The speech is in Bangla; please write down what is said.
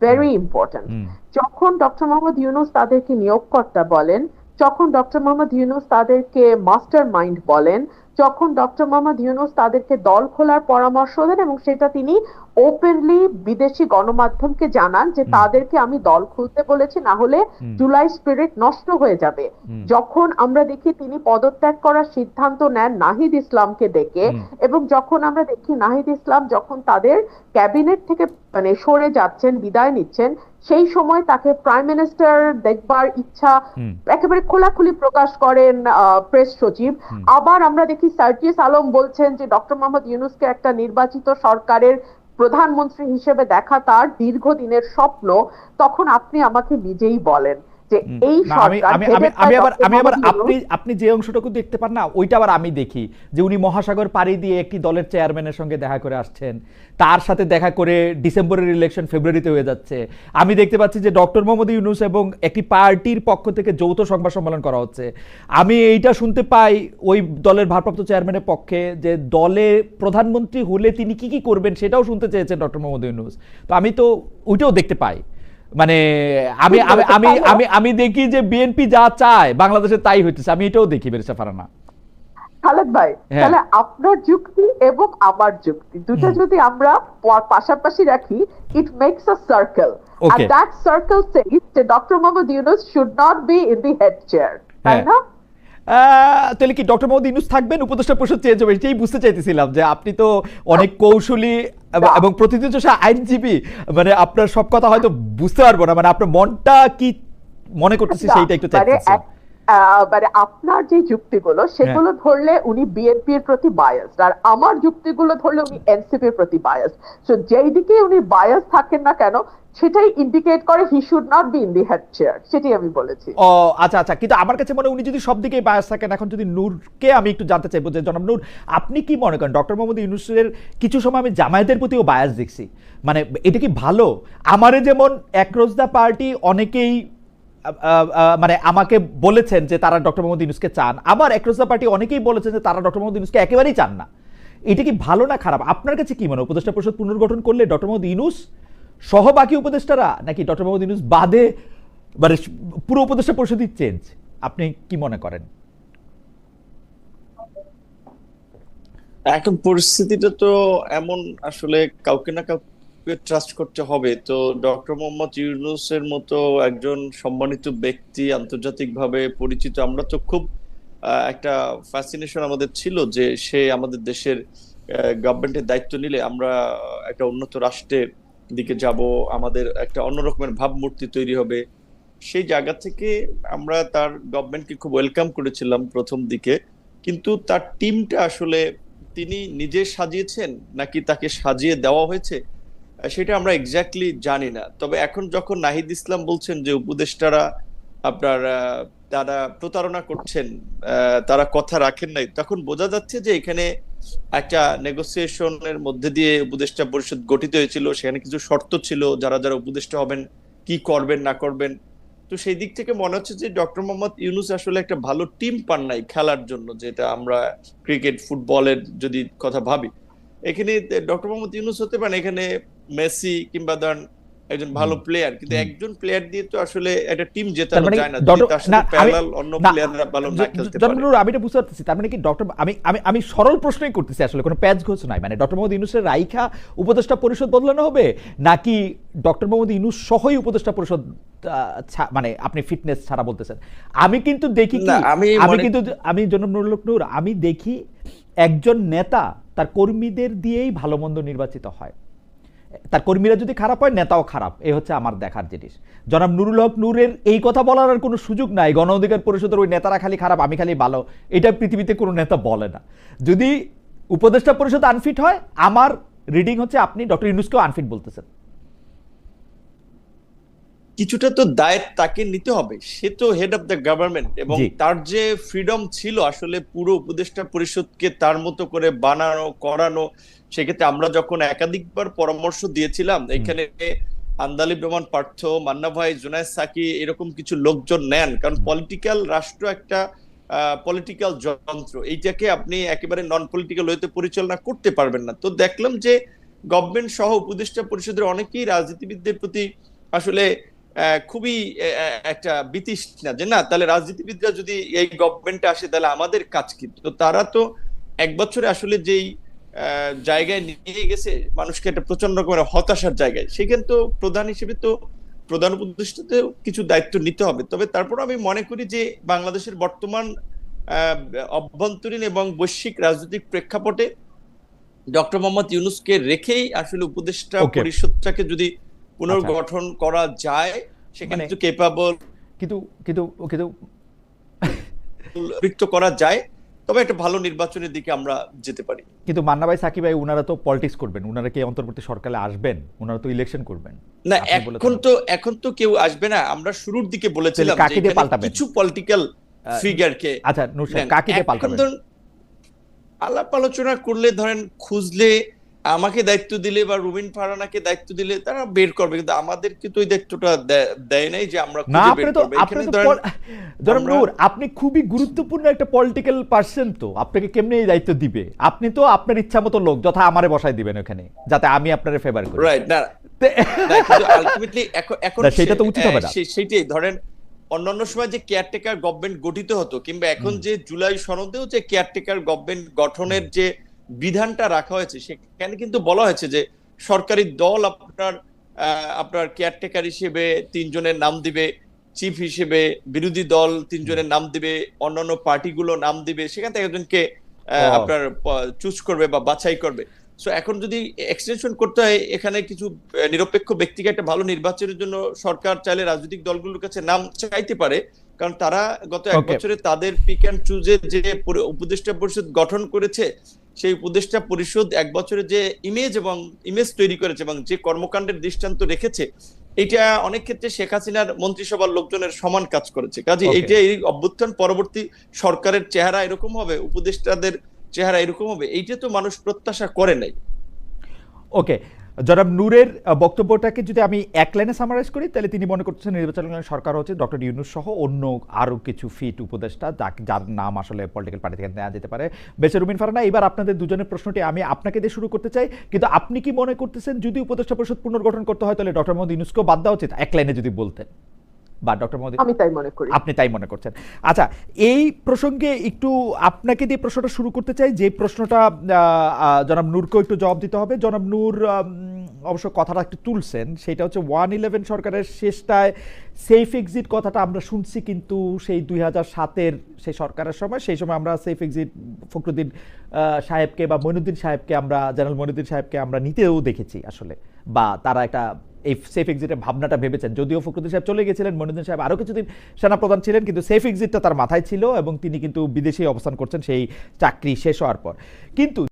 ভেরি ইম্পর্টেন্ট যখন ডক্টর মোহাম্মদ ইউনুস তাদেরকে নিয়োগকর্তা বলেন যখন ডক্টর মোহাম্মদ ইউনুস তাদেরকে মাস্টার মাইন্ড বলেন যখন ডক্টর মোহাম্মদ ইউনুস তাদেরকে দল খোলার পরামর্শ দেন এবং সেটা তিনি ওপেনলি বিদেশি গণমাধ্যমকে জানান যে তাদেরকে আমি দল খুলতে বলেছি না হলে জুলাই স্পিরিট নষ্ট হয়ে যাবে। যখন আমরা দেখি তিনি পদত্যাগ করার সিদ্ধান্ত নেন নাহিদ ইসলামকে ডেকে এবং যখন আমরা দেখি নাহিদ ইসলাম যখন তাদের ক্যাবিনেট থেকে মানে সরে যাচ্ছেন বিদায় নিচ্ছেন সেই সময় তাকে প্রাইম মিনিস্টার দেখবার ইচ্ছা একেবারে খোলাখুলি প্রকাশ করেন প্রেস সচিব। আবার আমরা দেখি সার্জিস আলম বলছেন যে ডক্টর মোহাম্মদ ইউনুসকে একটা নির্বাচিত সরকারের প্রধানমন্ত্রী হিসেবে দেখা তার দীর্ঘদিনের স্বপ্ন। তখন আপনি আমাকে নিজেই বলেন। যে। এই সরকার আমি আবার আমি আবার আপনি আপনি যে অংশটুকু দেখতে পান না ওইটা আবার আমি দেখি যে উনি মহাসাগর পাড়ি দিয়ে একটি দলের চেয়ারম্যানের সঙ্গে দেখা করে আসছেন। তার সাথে দেখা করে ডিসেম্বরের ইলেকশন ফেব্রুয়ারিতে হয়ে যাচ্ছে। আমি দেখতে পাচ্ছি যে ডক্টর মোহাম্মদ ইউনুস এবং একটি পার্টির পক্ষ থেকে যৌথ সংবাদ সম্মেলন করা হচ্ছে। আমি এইটা শুনতে পাই ওই দলের ভারপ্রাপ্ত চেয়ারম্যানের পক্ষে যে দলে প্রধানমন্ত্রী হলে তিনি কি কি করবেন সেটাও শুনতে চেয়েছেন ডক্টর মোহাম্মদ ইউনুস। তো আমি তো ওইটাও দেখতে পাই। মানে আমি আমি আমি আমি দেখি যে বিএনপি যা চায় বাংলাদেশে তাই হইতেছে। আমি এটাও দেখি বেরেসা ফারানা। খালেদ ভাই হ্যাঁ। তাহলে আপনার যুক্তি এবং আমার যুক্তি দুটো যদি আমরা পাশাপাশি রাখি ইট মেক্স আ সার্কেল আর and that circle says যে doctor Mohammad Yunus should not be in the head chair তাই হ্যাঁ। না? তাহলে কি ডক্টর মোহাম্মদ ইউনুস থাকবেন? উপদেষ্টা পরিষদ চেঞ্জ হবে এটাই বুঝতে চাইতেছিলাম যে আপনি তো অনেক কৌশলী এবং- প্রতিদিন তো আইনজীবী। মানে আপনার সব কথা হয়তো বুঝতে পারব না। মানে আপনার মনটা কি মনে করতেছি সেইটা একটু মানে চাইতেছি আহ, মানে আপনার যে যুক্তিগুলো সেগুলো ধরলে উনি বিএনপির প্রতি বায়াস আর আমার যুক্তিগুলো ধরলে উনি এনসিপির প্রতি বায়াস সো যেই দিকে উনি বায়াস থাকেন না কেন সেটাই ইন্ডিকেট করে he should not be in the head chair সেটাই আমি বলেছি। ও আচ্ছা আচ্ছা কিন্তু আমার কাছে মনে উনি যদি সব দিকেই বায়াস থাকেন এখন যদি নূরকে আমি একটু জানতে চাইব যে জনাব নূর আপনি কি মনে করেন ডক্টর মোহাম্মদ ইউনুসের কিছু সময় আমি জামায়াতের প্রতিও বায়াস দেখছি? মানে এটা কি ভালো? আমারে যেমন একরোজ দ্য পার্টি অনেকেই মানে আমাকে বলেছেন যে তারা ডক্টর মোহাম্মদ ইউনুসকে চান। আবার একরোজ পার্টি অনেকেই বলেছেন যে তারা ডক্টর মোহাম্মদ ইউনুসকে একেবারেই চান না। এটা কি ভালো না খারাপ? আপনার কাছে কি মনে উপদেষ্টা পরিষদ পুনর্গঠন করলে ডক্টর মোহাম্মদ ইউনুস সহ বাকি উপদেষ্টারা নাকি ডক্টর মোহাম্মদ ইউনুস বাদে মানে পুরো উপদেষ্টা পরিষদই চেঞ্জ আপনি কি মনে করেন? এখন পরিস্থিতিটা তো এমন আসলে কাউকে না কাউকে ট্রাস্ট করতে হবে। তো ডক্টর মোহাম্মদ ইউনুসের মতো একজন সম্মানিত ব্যক্তি আন্তর্জাতিকভাবে পরিচিত, আমরা তো খুব একটা ফ্যাসিনেশন আমাদের ছিল যে সে আমাদের দেশের গভর্নমেন্টের দায়িত্ব নিলে আমরা একটা উন্নত রাষ্ট্রের দিকে যাব, আমাদের একটা অন্য রকমের ভাবমূর্তি তৈরি হবে। সেই জায়গা থেকে আমরা তার গভর্নমেন্টকে খুব ওয়েলকাম করেছিলাম প্রথম দিকে। কিন্তু তার টিমটা আসলে তিনি নিজে সাজিয়েছেন নাকি তাকে সাজিয়ে দেওয়া হয়েছে? সেটা আমরা এক্স্যাক্টলি জানি না। তবে এখন যখন নাহিদ ইসলাম বলছেন যে উপদেষ্টারা আপনার তারা প্রতারণা করছেন তারা কথা রাখেন নাই, তখন বোঝা যাচ্ছে যে এখানে একটা নেগোসিয়েশনের মধ্যে দিয়ে উপদেষ্টা পরিষদ গঠিত হয়েছিল, সেখানে কিছু শর্ত ছিল, যারা যারা উপদেষ্টা হবেন, কি করবেন, না করবেন। তো সেই দিক থেকে মনে হচ্ছে যে ডক্টর মোহাম্মদ ইউনুস আসলে একটা ভালো টিম পান নাই খেলার জন্য, যেটা আমরা ক্রিকেট, ফুটবলের যদি কথা ভাবি। এখানে ডক্টর মোহাম্মদ ইউনুস হতে পারেন, এখানে মেসি কিংবা ধরেন একজন ভালো প্লেয়ার কিন্তু একজন প্লেয়ার দিয়ে তো আসলে একটা টিম জেতানো মানে যায় না। ডক্টর- যদি তার সাথে প্যারালাল অন্য প্লেয়াররা ভালো না খেলতে পারে। নূর, আমি এটা বুঝতে পারতেছি। তার মানে কি ডক্টর আমি আমি আমি সরল প্রশ্নই করতেছি আসলে কোনো প্যাচ ঘোষ নাই। মানে ডক্টর মোহাম্মদ ইউনুসের রাইখা উপদেষ্টা পরিষদ বদলানো হবে নাকি ডক্টর মোহাম্মদ ইউনুস সহই উপদেষ্টা পরিষদ মানে আপনি ফিটনেস ছাড়া বলতেছেন? আমি কিন্তু দেখি কি আমি কিন্তু আমি জনাব নুরুল নূর আমি দেখি একজন নেতা তার কর্মীদের দিয়েই ভালো মন্দ নির্বাচিত হয়। তার কর্মীরা যদি খারাপ হয়, নেতাও খারাপ। এই হচ্ছে আমার দেখার জিনিস। জনাব নুরুল হক নূরের এই কথা বলার আর কোনো সুযোগ নাই। গণ অধিকার পরিষদের ওই নেতারা খালি খারাপ, আমি খালি ভালো। এটা পৃথিবীতে কোনো নেতা বলে না। যদি উপদেষ্টা পরিষদ আনফিট হয়, আমার রিডিং হচ্ছে আপনি ডক্টর ইউনুসকেও আনফিট বলতেছেন। কিছুটা তো দায়িত্ব তাকে নিতে হবে। সে তো হেড অফ দ্য গভর্নমেন্ট এবং তার যে ফ্রিডম ছিল আসলে পুরো উপদেষ্টা পরিষদকে তার মতো করে বানানো করানো সেক্ষেত্রে আমরা যখন একাধিকবার পরামর্শ দিয়েছিলাম এখানে আন্দালিব রহমান পার্থ মান্না ভাই জুনায়দ সাকি এরকম কিছু লোকজন নেন। কারণ পলিটিক্যাল রাষ্ট্র একটা পলিটিক্যাল যন্ত্র। এইটাকে আপনি একেবারে নন পলিটিক্যাল ওয়েতে পরিচালনা করতে পারবেন না। তো দেখলাম যে গভর্নমেন্ট সহ উপদেষ্টা পরিষদের অনেকেই রাজনীতিবিদদের প্রতি আসলে খুবই একটা বিতৃষ্ণা যে না তাহলে রাজনীতিবিদরা যদি এই গভর্নমেন্টে আসে তাহলে আমাদের কাজ কি তো তারা তো এক বছরে আসলে যেই জায়গায় নিয়ে গেছে মানুষকে একটা প্রচণ্ড রকমের হতাশার জায়গায় সেখানে তো প্রধান হিসেবে তো প্রধান উপদেষ্টাতেও কিছু দায়িত্ব নিতে হবে তবে তারপর আমি মনে করি যে বাংলাদেশের বর্তমান অভ্যন্তরীণ এবং বৈশ্বিক রাজনৈতিক প্রেক্ষাপটে ডক্টর মোহাম্মদ ইউনুসকে রেখেই আসলে উপদেষ্টা. পরিষদটাকে যদি পুনর্গঠন করা যায় সেখানে মানে- একটু কেপাবল কিন্তু কিন্তু কিন্তু রিক্ত করা যায় তবে একটা ভালো নির্বাচনের দিকে আমরা যেতে পারি। কিন্তু মান্না ভাই সাকিব ভাই ওনারা তো পলিটিক্স করবেন ওনারা কি অন্তর্বর্তী সরকারে আসবেন? ওনারা তো ইলেকশন করবেন। না এখন তো এখন তো কেউ আসবে না আমরা শুরুর দিকে বলেছিলাম কাকে যে দিয়ে পাল্টাবেন? কিছু পলিটিক্যাল ফিগারকে আচ্ছা নুর সাহেব নেন। কাকে দিয়ে পাল্টাবেন? আলাপ আলোচনা করলে ধরেন খুঁজলে আমাকে দায়িত্ব দিলে বা রুবিন ফারানাকে দায়িত্ব দিলে তারা বের করবে কিন্তু আমাদেরকে তো ওই দায়িত্বটা দেয় নাই যে আমরা না আপনি তো আপনি তো ধরেন নূর আপনি খুবই গুরুত্বপূর্ণ একটা পলিটিক্যাল পার্সন তো। আপনাকে কেমনে এই দায়িত্ব দিবে? আপনি তো আপনার ইচ্ছা মতো লোক যথা আমারে বসাই দিবেন ওখানে যাতে আমি আপনারে ফেভার করি। রাইট না। আলটিমেটলি এখন সেটা তো উচিত হবে না। সে- সেইটাই ধরেন অন্যান্য সময় যে কেয়ারটেকার গভর্নমেন্ট গঠিত হতো কিংবা এখন যে জুলাই সনদেও যে কেয়ারটেকার গভর্নমেন্ট গঠনের যে বিধানটা রাখা হয়েছে সেখানে কিন্তু বলা হয়েছে যে সরকারি দল আপনার আপনার কেয়ারটেকার হিসেবে তিনজনের নাম দিবে চিফ হিসেবে বিরোধী দল তিনজনের নাম দিবে অন্যান্য পার্টিগুলো নাম দিবে সেখান থেকে একজনকে আপনার চুজ করবে বা বাছাই করবে। সো এখন যদি এক্সটেনশন করতে হয় এখানে কিছু নিরপেক্ষ ব্যক্তিকে একটা ভালো নির্বাচনের জন্য সরকার চাইলে রাজনৈতিক দলগুলোর কাছে নাম চাইতে পারে কারণ তারা গত এক বছরে তাদের পিক অ্যান্ড চুজের যে উপদেষ্টা পরিষদ গঠন করেছে সেই উপদেষ্টা পরিষদ এক বছরে যে ইমেজ এবং ইমেজ তৈরি করেছে এবং যে কর্মকাণ্ডের দৃষ্টান্ত রেখেছে এটা অনেক ক্ষেত্রে শেখ হাসিনার মন্ত্রিসভার লোকজনের সমান কাজ করেছে। কাজে. এইটা এই অভ্যুত্থান পরবর্তী সরকারের চেহারা এরকম হবে উপদেষ্টাদের চেহারা এরকম হবে এইটা তো মানুষ প্রত্যাশা করে নাই। ওকে জনাব নূরের বক্তব্যটাকে যদি আমি এক লাইনে সামারাইজ করি তাহলে তিনি মনে করছেন নির্বাচন সরকার হচ্ছে ডক্টর ইউনুস সহ অন্য আরও কিছু ফিট উপদেষ্টা যাকে যার নাম আসলে পলিটিক্যাল পার্টি থেকে নেওয়া যেতে পারে। বেশি রুমিন ফারানা এবার আপনাদের দুজনের প্রশ্নটি আমি আপনাকে দিয়ে শুরু করতে চাই। কিন্তু আপনি কি মনে করতেছেন যদি উপদেষ্টা পরিষদ পুনর্গঠন করতে হয় তাহলে ডক্টর মোহাম্মদ ইউনুসকেও বাদ দেওয়া উচিত? এক লাইনে যদি বলতেন। বা ডক্টর মোহাম্মদ আমি তাই মনে করি। আপনি তাই মনে করছেন। আচ্ছা এই প্রসঙ্গে একটু আপনাকে দিয়ে প্রশ্নটা শুরু করতে চাই। যে প্রশ্নটা জনাব নূরকেও একটু জবাব দিতে হবে। জনাব নূর অবশ্য কথাটা একটু তুলছেন, সেটা হচ্ছে ওয়ান ইলেভেন সরকারের শেষটায় সেফ এক্সিট কথাটা আমরা শুনছি কিন্তু সেই দুই হাজার সাতের সেই সরকারের সময়, সেই সময় আমরা সেফ এক্সিট ফখরুদ্দিন সাহেবকে বা মইনুদ্দিন সাহেবকে আমরা, জেনারেল মইনুদ্দিন সাহেবকে আমরা নিতেও দেখেছি আসলে। বা তারা একটা এই সেফ এক্সিটের ভাবনাটা ভেবেছেন। যদিও ফখরুদ্দিন সাহেব চলে গেছিলেন মনিরুদ্দিন সাহেব আরও কিছুদিন সেনাপ্রধান ছিলেন, কিন্তু সেফ এক্সিটটা তার মাথায় ছিল এবং তিনি কিন্তু বিদেশে অবস্থান করছেন, সেই চাকরি শেষ হওয়ার পর। কিন্তু